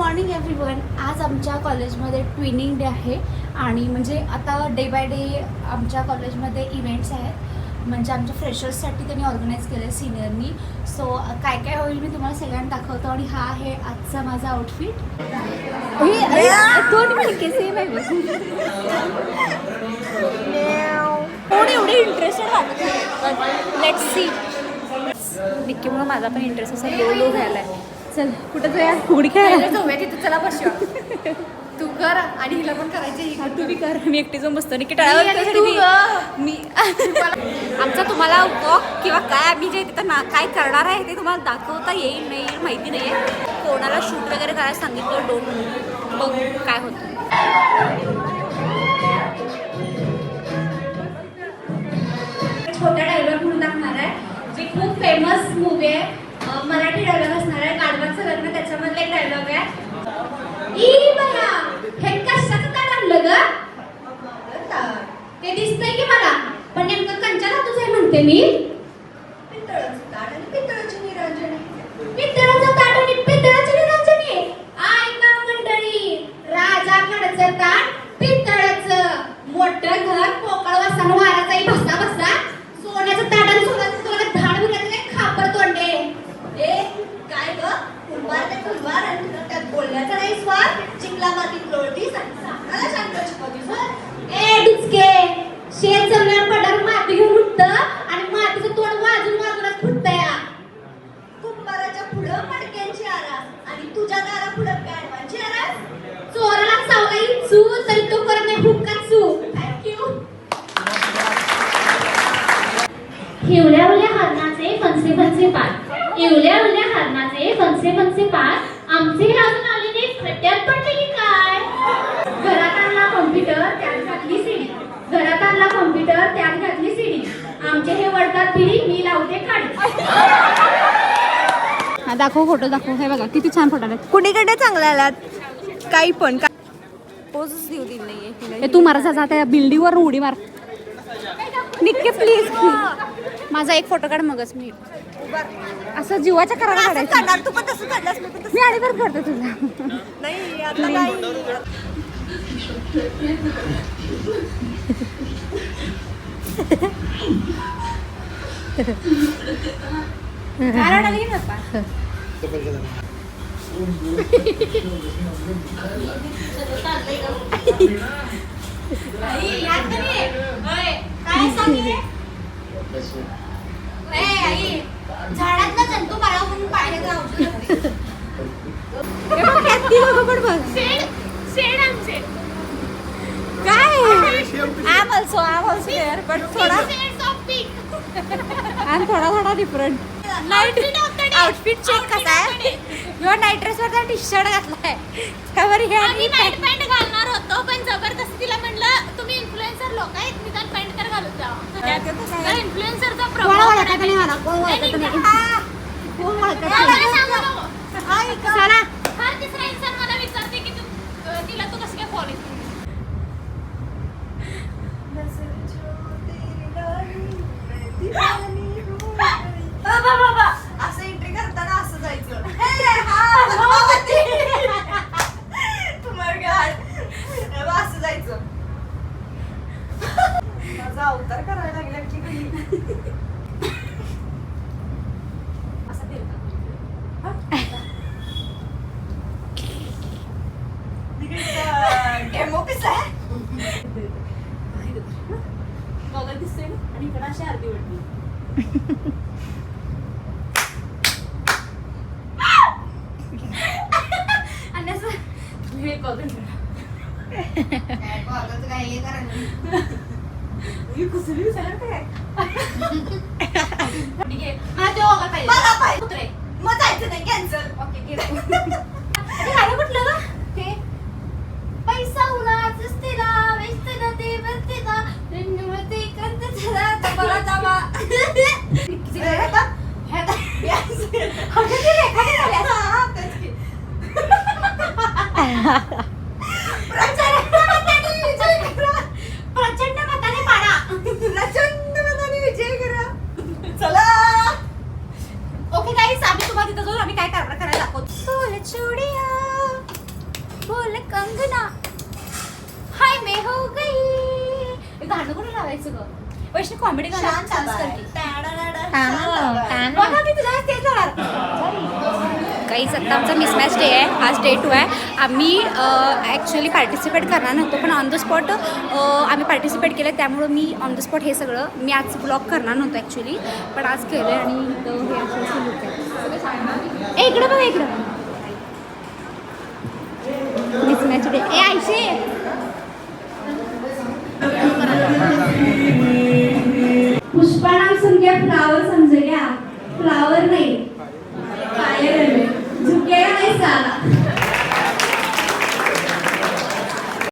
Morning everyone आज आमच्या कॉलेजमध्ये ट्विनिंग डे आहे आणि म्हणजे आता डे बाय डे आमच्या कॉलेजमध्ये इव्हेंट्स आहेत. म्हणजे आमच्या फ्रेशर्ससाठी त्यांनी ऑर्गनाईज केलं सिनियरनी सो काय काय होईल मी तुम्हाला सगळ्यांना दाखवतो आणि हा आहे आजचा माझा आउटफिट दोन आहे एवढे इंटरेस्टेड वाटत सी माझा पण इंटरेस्ट असा लो लो झालाय. चल कुठं जाऊया? फुगडी खेळायला. जाऊया तिथे चला बसूया. तू कर आणि हिला पण करायची हा, तू बी कर. मी एकटी जाऊन बसतो. मी आमचा तुम्हाला वॉक किंवा काय आम्ही जे तिथं ना काय करणार आहे ते तुम्हाला दाखवता येईल नाही येईल माहिती नाही आहे कोणाला शूट वगैरे करायला सांगितलं डोंट बघू काय होतं. छोट्या डायलॉग म्हणून दाखवणार आहे. जी खूप फेमस मूवी आहे मराठी डायलॉग असणार आहे गाडवाचं लग्न त्याच्यामधला एक डायलॉग आहे ई बया हे कशाचं ताट आणलं ग ते दिसतंय की मला. पण नेमकं कंच्या तुझं आहे म्हणते मी. उल्या हरणाचे फणसे फणसे पात आमचे हे अजून आले नाही खड्ड्यात पडले की काय? घरात आणला कॉम्प्युटर त्यात घातली सीडी घरात आणला कॉम्प्युटर त्यात घातली सीडी आमचे हे वडतात पिढी मी लावते काढी हा दाखव फोटो दाखव. हे बघा किती छान फोटो आहेत कुणीकडे चांगला आलात? काही पण पोजच देऊ दिली नाहीये. तू मारा जा त्या बिल्डिंगवर उडी मार. निक्के प्लीज माझा एक फोटो काढ मगच मी. असं जीवाच्या करायला काढायचं. तू पण तसं काढलास मी पण तसं मी अडीवर करते तुला नाही आता नाही. झाडातला जंतू मारा म्हणून बट थोडा. आम थोडा थोडा डिफरंट नाईट आउटफिट चेक कसा आहे? किंवा नाईट ड्रेसवर टी शर्ट घातलाय. त्यावर हे आम्ही नाईट पॅन्ट घालणार होतो पण जबरदस्ती तिला म्हणलं तुम्ही इन्फ्लुएन्सर लोक आहेत इन्फ्लुएन्सरचा कोण प्रभाव ओळखत नाही मला? कोण ओळखत नाही. कोण ओळखत नाही चला हा तिसरा इन्सान मला विचारते की तू अं, तिला तू कसं काय फॉलो बाबा बाबा असं एंट्री करताना असं जायचं हे, हा, भगवती. तू मर गाड. हे बघ, असं जायचं माझा अवतार करायला लागला की असं डेमो दिसतोय आणि इकडे अशी आरती वाटली आणि असं हे गॉगल काय हे करायला ही कुसरी विचारत काय ठीक आहे मला तो बघा पाहिजे मला पाहिजे मग जायचं नाही कॅन्सल ओके गेलं ते कुठलं गं? ते पैसा तिला वेस्ट न ते बसतेला ते कंत चला तबला तबा किती काय आता हे आता अगं ते रेखाने झाल्या हा तेच की प्रचंड मताने विजय करा प्रचंड मताने पाडा प्रचंड मताने विजय करा चला ओके गाईस आम्ही तुम्हाला तिथं जाऊन आम्ही काय कारभार करायला दाखवतो चुडिया कंगना हाय मे हो गई हे गाणं कुठे लावायचं ग? वैष्णव कॉमेडी गाणं शांत डान्स बाय. करते. टाणं, बघा मी तुझ्या तेच लावणार. काहीच आत्ता आमचा मिसमॅच डे आहे. आज डे टू आहे. आम्ही ॲक्च्युली पार्टिसिपेट करणार नव्हतो पण ऑन द स्पॉट आम्ही पार्टिसिपेट केलं त्यामुळं मी ऑन द स्पॉट हे सगळं मी आज ब्लॉग करणार नव्हतो ॲक्च्युली पण आज केलं आहे आणि इथं हे असं असं look आहे. ए, इकडं बघ इकडं मिसमॅच डे ए आयशे फ्लावर समजल्या फ्लावर नाही.